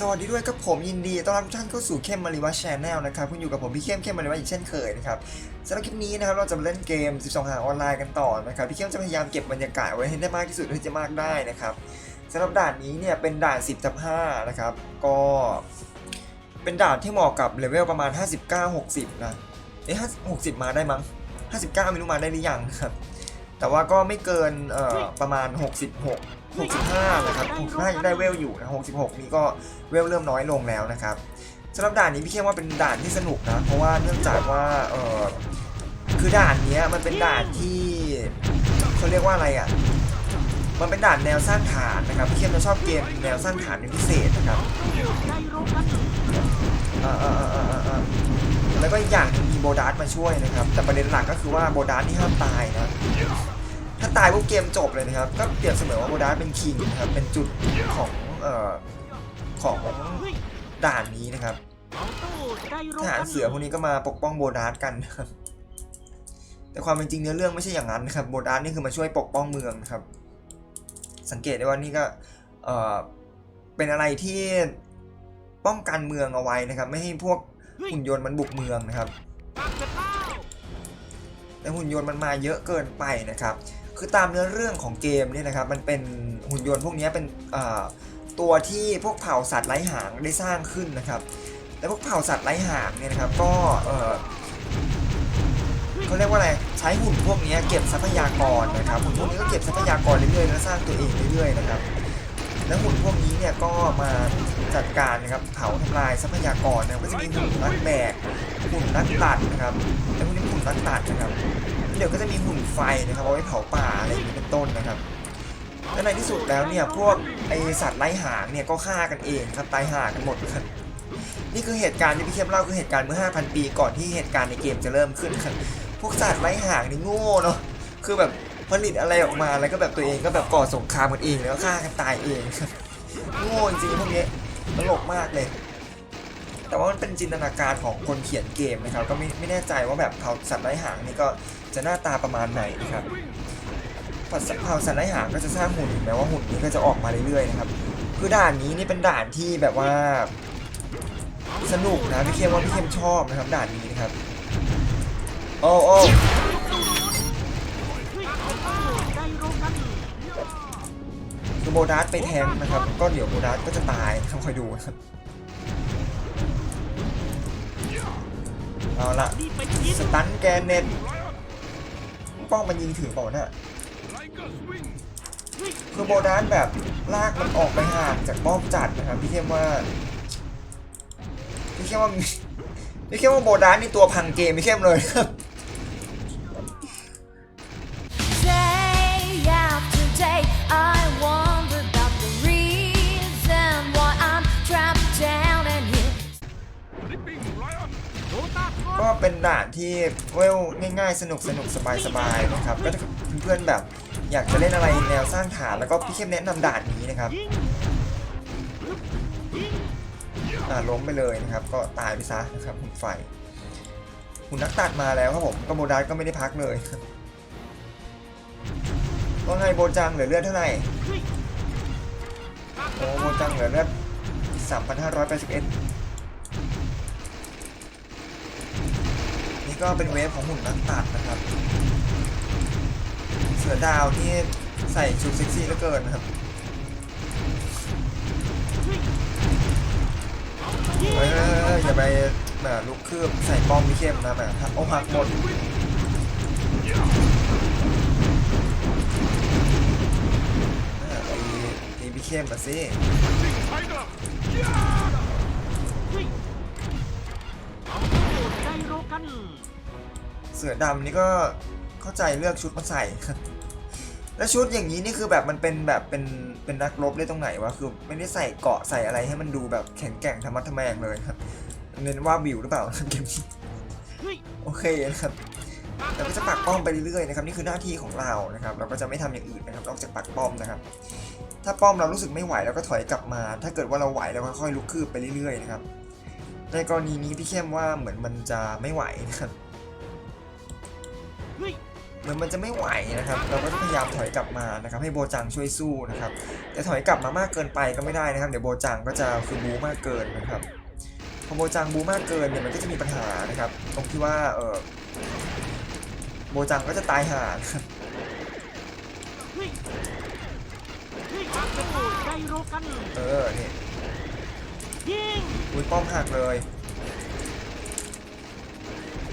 สวัสดีด้วยกับผมยินดีต้อนรับทุกท่านเข้าสู่เข้มมาริวะชแนลนะครับคุณอยู่กับผมพี่เข้มเข้มมาริวะอีกเช่นเคยนะครับสำหรับคลิปนี้นะครับเราจะมาเล่นเกม 12 หางออนไลน์กันต่อนะครับพี่เข้มจะพยายามเก็บบรรยากาศไว้ให้ได้มากที่สุดเท่าที่จะมากได้นะครับสำหรับด่านนี้เนี่ยเป็นด่าน 10ทับ5นะครับก็เป็นด่านที่เหมาะกับเลเวลประมาณ 59-60 นะเอ๊ะ60 มาได้มั้ง 59 ไม่รู้มาได้หรือยังครับแต่ว่าก็ไม่เกินเอ่อประมาณ 66 65นะครับ65ยังได้เวลอยู่นะ66 นี่ก็เวลเริ่มน้อยลงแล้วนะครับสำหรับด่านนี้พี่เข้มว่าเป็นด่านที่สนุกนะ เพราะว่าเนื่องจากว่าเออคือด่านนี้มันเป็นด่านที่เขาเรียกว่าอะไรอะมันเป็นด่านแนวสร้างฐานนะครับพี่เข้มจะชอบเกมแนวสร้างฐานเป็นพิเศษนะครับแล้วก็อีกอย่างมีโบดัสมาช่วยนะครับ แต่ประเด็นหลักก็คือว่าโบดัสนี่ห้ามตายนะ ถ้าตายปุ๊บเกมจบเลยนะครับ ก็เปรียบเสมือนว่าโบดัสเป็นคิงนะครับ เป็นจุดของเอ่อของด่านนี้นะครับทหารเสือพวกนี้ก็มาปกป้องโบดัสกันนะครับแต่ความเป็นจริงเนื้อเรื่องไม่ใช่อย่างนั้นนะครับโบดัสนี่คือมาช่วยปกป้องเมืองนะครับ สังเกตได้ว่านี่ก็เอ่อเป็นอะไรที่ป้องกันเมืองเอาไว้นะครับ ไม่ให้พวกหุ่นยนต์มันบุกเมืองนะครับแต่หุ่นยนต์มันมาเยอะเกินไปนะครับ คือตามเนื้อเรื่องของเกมเนี่ยนะครับมันเป็นหุ่นยนต์พวกนี้เป็นตัวที่พวกเผ่าสัตว์ไร้หางได้สร้างขึ้นนะครับแต่พวกเผ่าสัตว์ไร้หางเนี่ยนะครับก็เขาเรียกว่าอะไรใช้หุ่นพวกนี้เก็บทรัพยากรนะครับหุ่นพวกนี้ก็เก็บทรัพยากรเรื่อยๆแล้วสร้างตัวเองเรื่อยๆนะครับแล้วหุ่นพวกนี้เนี่ยก็มาจัดการนะครับเผาทำลายทรัพยากรนะก็จะมีหุ่นนักแบกหุ่นนักตัดนะครับแล้วพวกนี้หุ่นนักตัดนะครับ เดี๋ยวก็จะมีหุ่นไฟนะครับเอาไว้เผาป่าอะไรอย่างนี้เป็นต้นนะครับและในที่สุดแล้วเนี่ยพวกไอสัตว์ไร้หางเนี่ยก็ฆ่ากันเองครับตายห่ากันหมดครับนี่คือเหตุการณ์ที่พี่เข้มเล่าคือเหตุการณ์เมื่อ 5,000 ปีก่อนที่เหตุการณ์ในเกมจะเริ่มขึ้นครับพวกสัตว์ไร้หางนี่โง่เนาะคือแบบผลิตอะไรออกมาแล้วก็แบบตัวเองก็แบบก่อสงครามกันเองแล้วก็ฆ่ากันตายเองครับโง่จริงพวกนี้ตลกมากเลย แต่ว่ามันเป็นจินตนาการของคนเขียนเกมนะครับ ก็ไม่ไม่แน่ใจว่าแบบเผ่าสัตว์ไร้หางนี่ก็จะหน้าตาประมาณไหนนะครับเผ่าสัตว์เผาสัตว์ไร้หางก็จะสร้างหุ่นแม้ว่าหุ่นนี้ก็จะออกมาเรื่อยๆนะครับ คือด่านนี้นี่เป็นด่านที่แบบว่า สนุกนะพี่เข้มว่าพี่เข้มชอบนะครับด่านนี้นะครับ โอ้โอ้คือโบดัสไปแทงนะครับ ก็เดี๋ยวโบดัสก็จะตายนะครับคอยดูนะครับ เอาละสตันแกนเน็ตป้องมันยิงถึงเปล่าน่ะคือโบดานแบบลากมันออกไปห่างจากป้อมจัดนะครับพี่เข้มว่าพี่เข้มว่าพี่เข้มว่าโบดานนี่ตัวพังเกมพี่เข้มเลยครับ Day after day, I wonder ก็เป็นด่านที่เวลง่ายๆ สนุกสนุกสบายสบายๆนะครับก็เพื่อนๆแบบอยากจะเล่นอะไรแนวสร้างฐานแล้วก็พี่เข้มแนะนำด่านนี้นะครับอ่าล้มไปเลยนะครับ ก็ตายไปซะนะครับหุ่นไฟหุ่นนักตัดมาแล้วครับผมก็โบดัสก็ไม่ได้พักเลยครับว่าไงโบจังเหลือเลือดเท่าไหร่โอ้โบจังเหลือเลือด3,581 ก็เป็นเวฟของหุ่นนักตัดนะครับ เสือดาวนี่ใส่ชุดเซ็กซี่เหลือเกินนะครับเฮ้ยอย่าไปแบบลุกคืบใส่ป้อมพี่เข้มนะแบบโอ้หักหมดอ่าตีตีพี่เข้มมาสิ เสือดำนี่ก็เข้าใจเลือกชุดมาใส่ครับแล้วชุดอย่างนี้นี่คือแบบมันเป็นแบบเป็นเป็นนักรบได้ตรงไหนวะคือไม่ได้ใส่เกาะใส่อะไรให้มันดูแบบแข็งแกร่งธรรมะทแมงเลยครับเน้นว่าวิวหรือเปล่าเกมนี้โอเคนะครับเราก็จะปักป้อมไปเรื่อยๆนะครับนี่คือหน้าที่ของเรานะครับ เราก็จะไม่ทำอย่างอื่นนะครับนอกจากปักป้อมนะครับ ถ้าป้อมเรารู้สึกไม่ไหวเราก็ถอยกลับมา ถ้าเกิดว่าเราไหวเราก็ค่อยลุกคืบไปเรื่อยๆนะครับในกรณีนี้พี่เข้มว่าเหมือนมันจะไม่ไหวนะครับ เหมือนมันจะไม่ไหวนะครับ เราก็ต้องพยายามถอยกลับมานะครับ ให้โบจังช่วยสู้นะครับ แต่ถอยกลับมามากเกินไปก็ไม่ได้นะครับ เดี๋ยวโบจังก็จะคือบูมากเกินนะครับ พอโบจังบูมากเกินเนี่ยมันก็จะมีปัญหานะครับ ตรงที่ว่าเออโบจังก็จะตายห่านเออเนี่ยิงอุ้ยป้อมหักเลย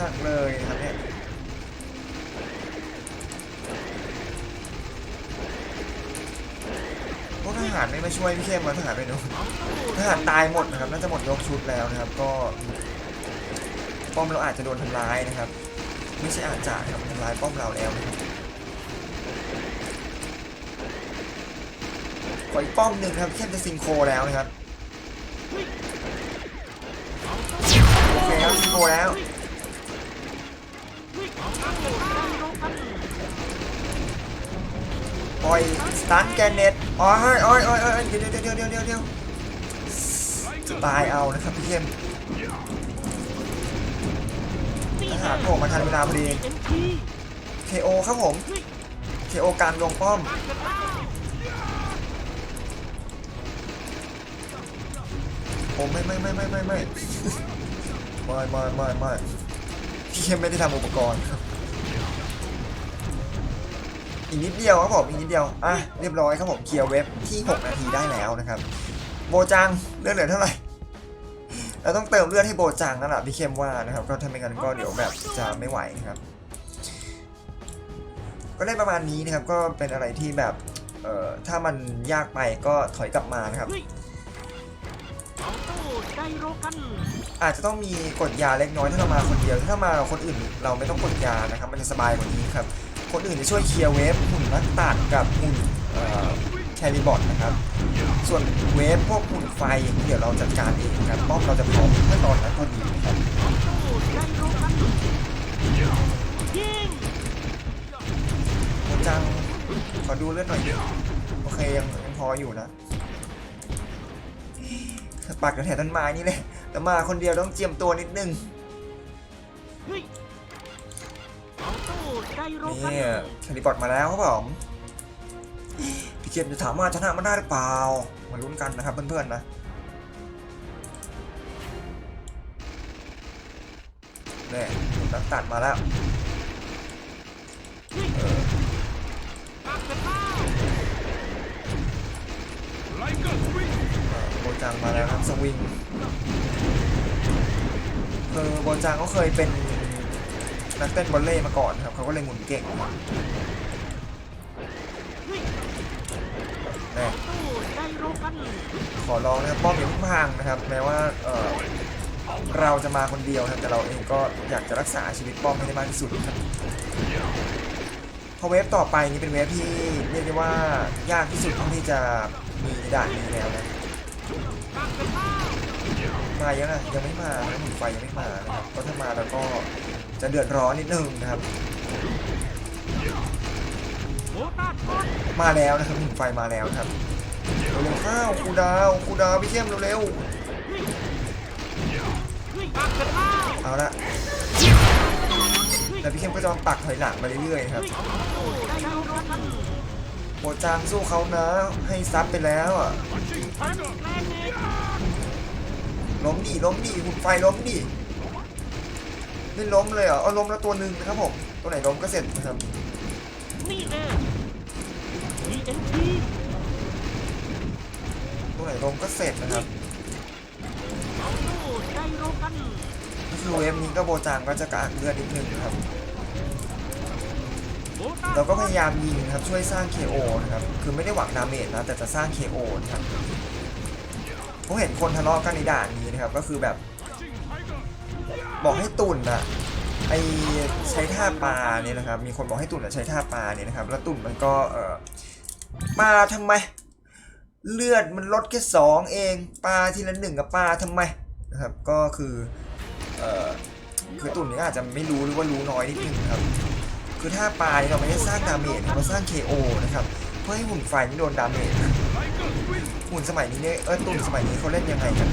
หักเลยนะครับเนี่ย พวกทหารไม่มาช่วยพี่เข้มมาทหารไปดูนทหารตายหมดนะครับน่าจะหมดยกชุดแล้วนะครับ ก็ป้อมเราอาจจะโดนทำร้ายนะครับ ไม่ใช่อาจจะครับทำร้ายป้อมเราแล้วขออีกป้อมหนึ่งครับเข้มจะซิงโคแล้วนะครับโอเคครับซิงโคแล้ว ปล่อยสตันแกเน็ตโอ้ยโอ้ยโอ้ยโอ้ยเดี๋ยวเดี๋ยวเดี๋ยวเดี๋ยวเดี๋ยวเดี๋ยวจะตายเอานะครับพี่เข้มทหารโผล่มาทันเวลาพอดีเอ็นที KO ครับผม KO กางดวงป้อม โอ้ไม่ไม่ไม่ไม่ไม่ไม่ไม่ไม่ไม่ไม่พี่เข้มไม่ได้ทำอุปกรณ์ครับ อีกนิดเดียวครับผมอีกนิดเดียวอะเรียบร้อยครับผมเคลียร์เว็บที่ 6 นาทีได้แล้วนะครับ โบจังเลือดเหลือเท่าไหร่เราต้องเติมเลือดให้โบจังนั่นแหละพี่เข้มว่านะครับก็ถ้าไม่งั้นก็เดี๋ยวแบบจะไม่ไหวนะครับ ก็ได้ประมาณนี้นะครับก็เป็นอะไรที่แบบเอ่อถ้ามันยากไปก็ถอยกลับมานะครับอาจรู้กันอาจจะต้องมีกดยาเล็กน้อยถ้าเรามาคนเดียวถ้ามาคนอื่นเราไม่ต้องกดยานะครับ มันจะสบายกว่านี้ครับ คนอื่นจะช่วยเคลียร์เวฟหุ่นนักตัดกับหุ่นแคริบอทนะครับ ส่วนเวฟพวกหุ่นไฟเดี๋ยวเราจัดการเองครับป้อมเราจะพร้อมเมื่อตอนนั้นพอดีนะครับจังขอดูเลือดหน่อยโอเคยังยังพออยู่นะปักกระแถต้นไม้นี่เลยแต่มาคนเดียวต้องเจียมตัวนิดนึง เอาตู้ใจรู้กันนี่แคริบอทมาแล้วครับผมพี่เกมจะถามว่าชนะมันได้หรือเปล่า มาลุ้นกันนะครับเพื่อนๆนะนี่ตัดตัดมาแล้วโบจังมาแล้วครับสวิงคือโบจังเขาเคยเป็น นักเต้นบอลเล่มาก่อนครับเขาก็เลยหมุนเก่งนี่ตู้ใจรู้กันขอร้องนะครับป้อมอย่าเพิ่งพังนะครับแม้ว่าเเราจะมาคนเดียวนะครับแต่เราเองก็อยากจะรักษาชีวิตป้อมให้ได้มากที่สุดครับพอเวฟต่อไปนี้เป็นเวฟที่เรียกได้ว่ายากที่สุดเท่าที่จะมีด่านนี้แล้วนะ มายังนะยังไม่มานะหมุนไฟยังไม่มานะครับก็ถ้ามาแล้วก็จะเดือดร้อนนิดนึงนะครับ มาแล้วนะครับหมุนไฟมาแล้วครับเร็วข้าวครูดาวครูดาวพี่เข้มเร็วปักกระเท้าๆเอาละแล้วพี่เข้มก็จะปักถอยหลังมาเรื่อยๆครับตู้ใจรู้กันโบจางสู้เขานะให้ซับไปแล้วอะ ล้มดิล้มดิหุ่นไฟล้มดิไม่ล้มเลยเหรอเอาล้มแล้วตัวหนึ่งนะครับผมตัวไหนล้มก็เสร็จนะครับนี่น่ TNT ตัวไหนล้มก็เสร็จนะครับเอาตู้ใจรู้กันก็คือเวฟนี้ก็โบจางก็จะกระอักเลือดนิดนึงนะครับ โบตัสเราก็พยายามยิงนะครับช่วยสร้าง KO นะครับคือไม่ได้หวังดาเมจนะแต่จะสร้าง KO นะครับ ผมเห็นคนทะเลาะกันในด่านนี้นะครับ ก็คือแบบ บอกให้ตุ่นอะไอใช้ท่าปลาเนี่ยนะครับ มีคนบอกให้ตุ่นอะใช้ท่าปลาเนี่ยนะครับ แล้วตุ่นมันก็เออปลาทำไม เลือดมันลดแค่สองเองปลาทีละหนึ่งกับปลาทำไมนะครับ ก็คือเออคือตุ่นเนี่ยอาจจะไม่รู้หรือว่ารู้น้อยนิดนึงครับคือท่าปลาเนี่ยเราไม่ได้สร้างดาเมจเราสร้าง KO นะครับเพื่อให้หุ่นไฟไม่โดนดาเมจ หุ่นสมัยนี้เนี่ยเออตุ่นสมัยนี้เขาเล่นยังไงกัน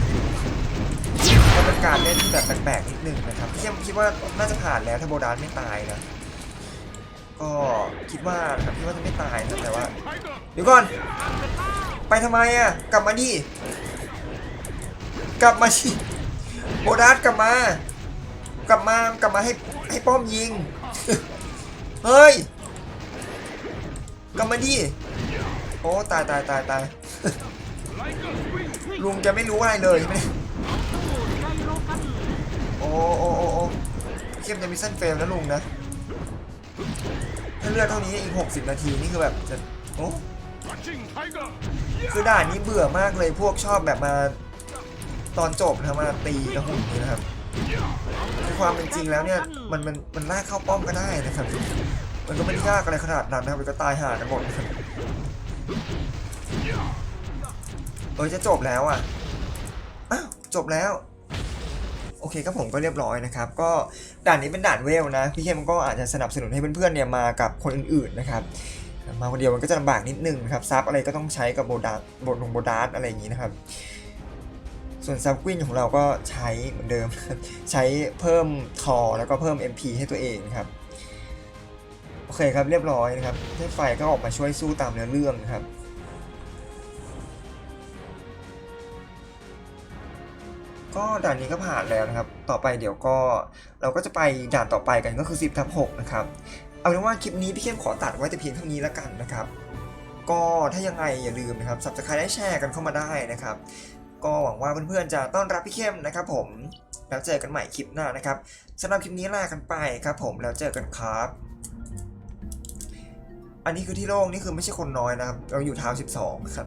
ก็เป็นการเล่นที่แบบแปลกๆนิดนึงนะครับพี่เข้มคิดว่าน่าจะผ่านแล้วถ้าโบดานไม่ตายนะก็คิดว่าครับคิดว่าจะไม่ตายนะแต่ว่าเดี๋ยวก่อน ไปทำไมอะกลับมาดิกลับมาดิโบดัสกลับมา กลับมากลับมาให้ให้ป้อมยิงเฮ้ยกลับมาดิโอ้ตายตายตายตาย ลุงจะไม่รู้อะไรเลยไหมโอ้โอ้โอ้โอ้เข้มจะมีเส้นเฟรมแล้วลุงนะถ้าเลือดเท่านี้อีก 60 นาทีนี่คือแบบจะโอ้คือด่านนี้เบื่อมากเลยพวกชอบแบบมาตอนจบนะมาตีกระหุ่นนี่นะครับในความเป็นจริงแล้วเนี่ยมันมันมันลากเข้าป้อมก็ได้นะครับ มันก็ไม่ได้ยากอะไรขนาดนั้นนะครับมันก็ตายห่ากันหมดนะครับ เออจะจบแล้วอะอ้าวจบแล้ว โอเคครับผมก็เรียบร้อยนะครับ ก็ด่านนี้เป็นด่านเวลนะ พี่เข้มก็อาจจะสนับสนุนให้เพื่อนๆเนี่ยมากับคนอื่นๆนะครับมาคนเดียวมันก็จะลำบากนิดนึงนะครับซับอะไรก็ต้องใช้กับโบดาบทลงโบดาสอะไรอย่างนี้นะครับ ส่วนซับกวินของเราก็ใช้เหมือนเดิม ใช้เพิ่มทอแล้วก็เพิ่ม MP ให้ตัวเองครับ โอเคครับเรียบร้อยนะครับเทพไฟก็ออกมาช่วยสู้ตามเนื้อเรื่องนะครับ ก็ด่านนี้ก็ผ่านแล้วนะครับ ต่อไปเดี๋ยวก็เราก็จะไปด่านต่อไปกันก็คือ 10ทับ6นะครับ เอาเป็นว่าคลิปนี้พี่เข้มขอตัดไว้แต่เพียงเท่านี้แล้วกันนะครับ ก็ถ้ายังไงอย่าลืมนะครับสับสไครได้แชร์กันเข้ามาได้นะครับ ก็หวังว่าเพื่อนๆจะต้อนรับพี่เข้มนะครับ ผมแล้วเจอกันใหม่คลิปหน้านะครับสำหรับคลิปนี้ลากันไปครับ ผมแล้วเจอกันครับ อันนี้คือที่โล่งนี่คือไม่ใช่คนน้อยนะครับ เราอยู่เท้า12ครับ